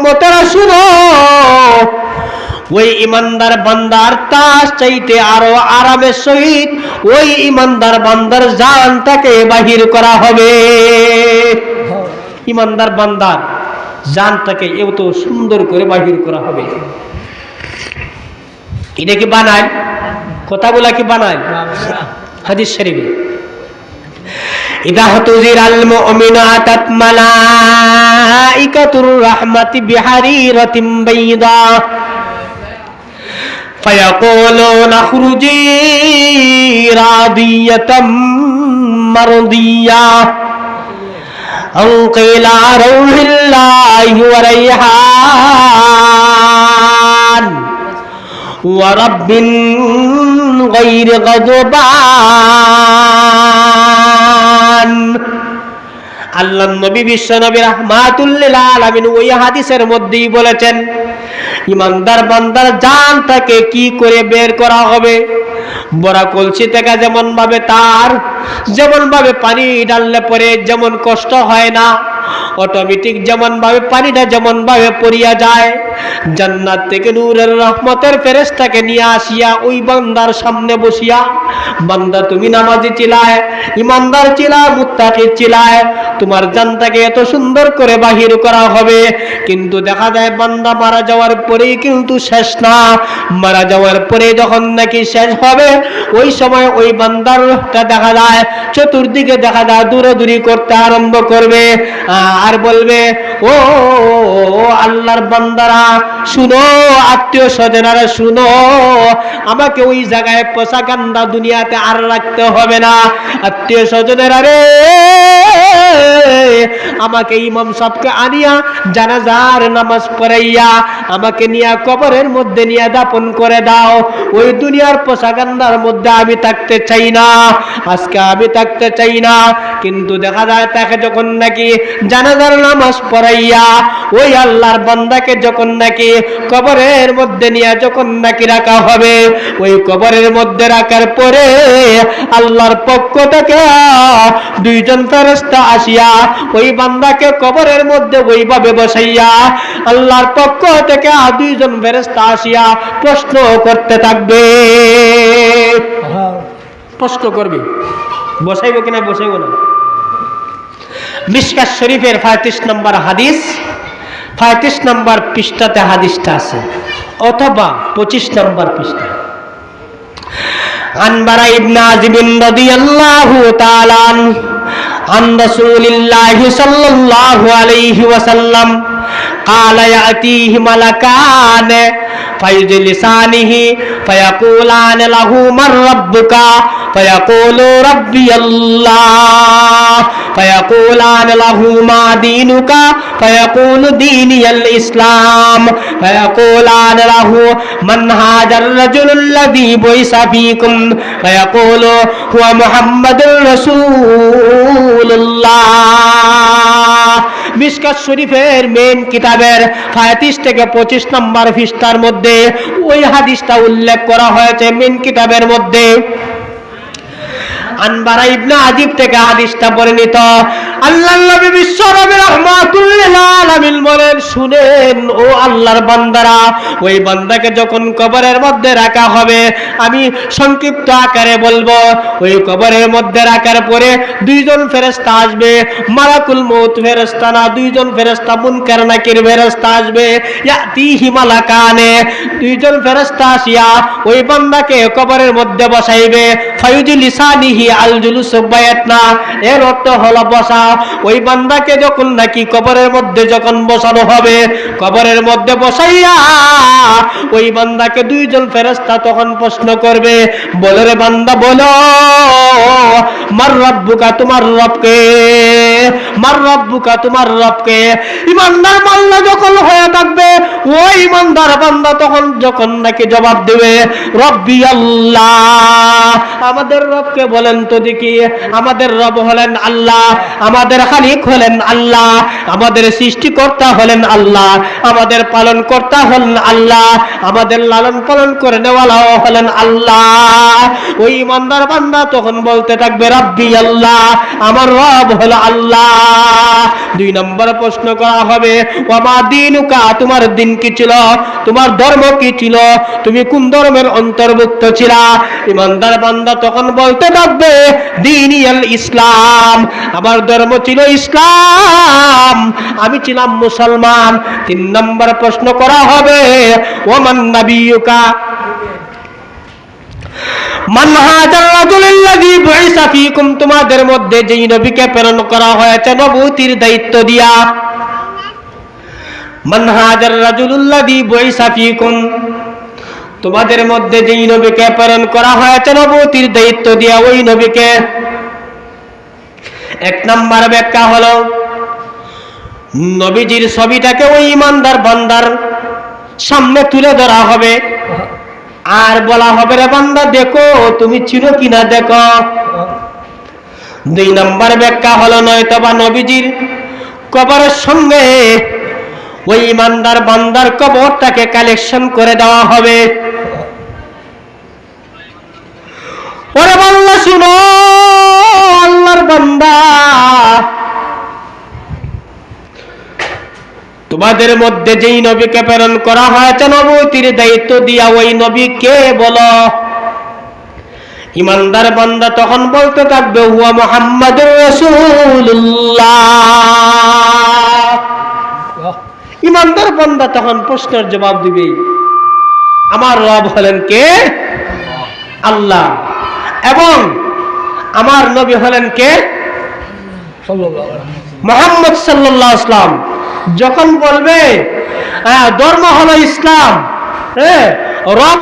উম্মতেরা শুনো ওই ইমানদার বান্দার তাস চাইতে আরও আরামের সহিত ওই ইমানদার বান্দার জান তাকে বাহির করা হবে। ইমানদার বান্দার জান তাকে এত সুন্দর করে বাহির করা হবে। এটা কি বানায়? কথাগুলা কি বানায়? হাদিস শরীফে। إذا احتضر المؤمنات ملائكة الرحمة بحريرة بيضاء. فيقولون اخرجي راضية مرضية. أنقل روح الله وريحان. ورب غير غضبان. আল্লাহ নবী বিশ্ব নবী রহমাতুল্লিল ওই হাদিসের মধ্যেই বলেছেন, ইমানদার বান্দার তাকে কি করে বের করা হবে? বড়া কলসি থেকে যেমন ভাবে তার যেমন ভাবে পানি ডাললে পরে যেমন কষ্ট হয় না অটোমেটিক যেমন ভাবে পানিটা যেমন ভাবে পড়িয়া যায় জান্নাত থেকে নূরের রহমতের ফেরেশতাকে নিয়ে আসিয়া ওই বান্দার সামনে বসিয়া, বান্দা তুমি নামাজি চিলায়, ইমানদার চিলায়, মুত্তাকি চিলায়, তোমার জানটাকে এত সুন্দর করে বাহির করা হবে। কিন্তু দেখা যায় বান্দা মারা যাওয়ার পরেই কিন্তু শেষ না। মারা যাওয়ার পরে যখন নাকি শেষ হবে, ওই সময় ওই বান্দার বান্দারটা দেখা যায়, চতুর্দিকে দেখা যায় দূরে দূরদূরি করতে আরম্ভ করবে। আর বলবে ও, আল্লাহর বান্দারা শুনো আত্মীয় স্বজনারা শুনো। আমাকে ওই জায়গায় পোশাক দুনিয়াতে আর রাখতে হবে না। আত্মীয় স্বজনেরা রে আমাকে ইমাম সাহকে আনিয়া জানাজার নামাজ পড়াইয়া আমাকে নিয়ে কবরের মধ্যে নিয়ে দাপন করে দাও। ওই দুনিয়ার পোশাকান্দার মধ্যে আমি থাকতে চাই না। আজকে আমি থাকতে চাই না। কিন্তু দেখা যায় তাকে যখন নাকি জানাজার নামাজ পড়াইয়া ওই আল্লাহর বান্দাকে যখন নাকি কবরের মধ্যে নিয়ে যখন নাকি রাখা হবে, ওই কবরের মধ্যে রাখার পরে আল্লাহর পক্ষ থেকে দুইজন ফেরেস্তা আসিয়া ওই বান্দাকে কবরের মধ্যে ওইভাবে বসাইয়া আল্লাহর পক্ষ থেকে দুইজন বেরেস্তা আসিয়া প্রশ্ন করতে থাকবে। প্রশ্ন করবে। বসাইব কিনা বসাইব না? মিসকাত শরীফের পঁয়ত্রিশ নম্বর হাদিস, পঁয়ত্রিশ নম্বর পৃষ্ঠাতে হাদিসটা আছে, অথবা পঁচিশ নম্বর পৃষ্ঠা। আনবারা ইবনা আজিবিন রদি আল্লাহ তালান عن رسول الله صلى الله عليه وسلم قال يأتيه ملكان فيجلسانه فيقولان له من ربك فيقول ربي الله فيقولان له ما دينك فيقول ديني الإسلام فيقولان له من هذا الرجل الذي بعث فيكم فيقول هو محمد رسول মিসকাত শরীফের মেন কিতাবের পঁয়ত্রিশ থেকে পঁচিশ নম্বর পৃষ্ঠার মধ্যে ওই হাদিসটা উল্লেখ করা হয়েছে মেন কিতাবের মধ্যে। আনবারা ইবনে আজিব থেকে হাদিসটা পরিণত আল্লাহ বিশ্ব নবী রহমাতুল্লিল আলামিন বলেন, শুনেন, ও আল্লাহর বান্দারা, ওই বান্দাকে যখন কবরের মধ্যে রাখা হবে, আমি সংক্ষিপ্ত আকারে বলব, ওই কবরের মধ্যে রাখার পরে দুইজন ফেরেশতা আসবে, মালাকুল মউত ফেরেশতা না, দুইজন ফেরেশতা মুনকার নাকির ফেরেশতা আসবে? ইয়াতিহি মালাকানে দুইজন ফেরেশতা আসিয়া ওই বান্দাকে কবরের মধ্যে বসাইবে। এর অর্থ হলো বসা। ওই বান্দাকে যখন নাকি কবরের মধ্যে যখন বসানো হবে, কবরের মধ্যে বসাইয়া ওই বান্দাকে দুইজন ফেরেশতা তখন প্রশ্ন করবে, বলে রে বান্দা, বলো, মার রব্বুকা তোমার রবকে, মার রব্বুকা তোমার রবকে। ইমানদার মাল্লা যখন হয়ে থাকবে, ওই ইমানদার বান্দা তখন যখন নাকি জবাব দেবে, রব্বি আল্লাহ। আমাদের রবকে বলেন তো দেখি, আমাদের রব হলেন আল্লাহ, আমাদের খালিক হলেন আল্লাহ, আমাদের সৃষ্টিকর্তা হলেন আল্লাহ, আমাদের পালন কর্তা হলেন আল্লাহ, আমাদের লালন পালন করে নেওয়ালাও হলেন আল্লাহ। ওই ইমানদার বান্দা তখন বলতে থাকবে, রব্বি আল্লাহ, আমার রব হলো আল্লাহ। দুই নম্বর প্রশ্ন করা হবে ওমা দিনুকা, তোমার দিন কি ছিল? তোমার ধর্ম কি ছিল? তুমি কোন ধর্মের অন্তর্ভুক্ত ছিলা? ইমানদার বান্দা তখন বলতে থাকবে, দিনিয়াল ইসলাম, আমার ধর্ম ছিল ইসলাম, আমি ছিলাম মুসলমান। তিন নম্বর প্রশ্ন করা হবে, ওমান নাবিয়ুকা? তোমাদের মধ্যে যেই নবীকে প্রেরণ করা হয়েছে, নবুতির দায়িত্ব দিয়া। মান হাজার রাজুলুল্লাযী বুইসা ফীকুম তোমাদের মধ্যে যেই নবীকে প্রেরণ করা হয়েছে, নবুতির দায়িত্ব দিয়া ওই নবীকে এক নাম্বার ব্যাখ্যা হলো, নবীজির ছবিটাকে ওই ইমানদার বান্দার সামনে তুলে ধরা হবে। আর বলা হবে, রে বান্দা, দেখো, তুমি চিনো কিনা দেখো। দুই নম্বর ব্যাখ্যা হলো নয়তো বা নবীজির কবরের সঙ্গে ওই ইমানদার বান্দার কবরটাকে কালেকশন করে দেওয়া হবে ওরে বাংলা শুনো আল্লাহর বান্দা। তোমাদের মধ্যে যেই নবীকে প্রেরণ করা হয়েছে নবতির দায়িত্ব দিয়া ওই নবী কে বলো? ইমানদার বান্দা তখন বলতে থাকবে, হুয়া মোহাম্মদ ইমানদার বান্দা তখন প্রশ্নের জবাব দিবে, আমার রব হলেন কে? আল্লাহ। এবং আমার নবী হলেন কে? মোহাম্মদ সাল্লাহ ইসলাম যখন বলবে হ্যাঁ, ধর্ম হলো ইসলাম। হ্যাঁ রব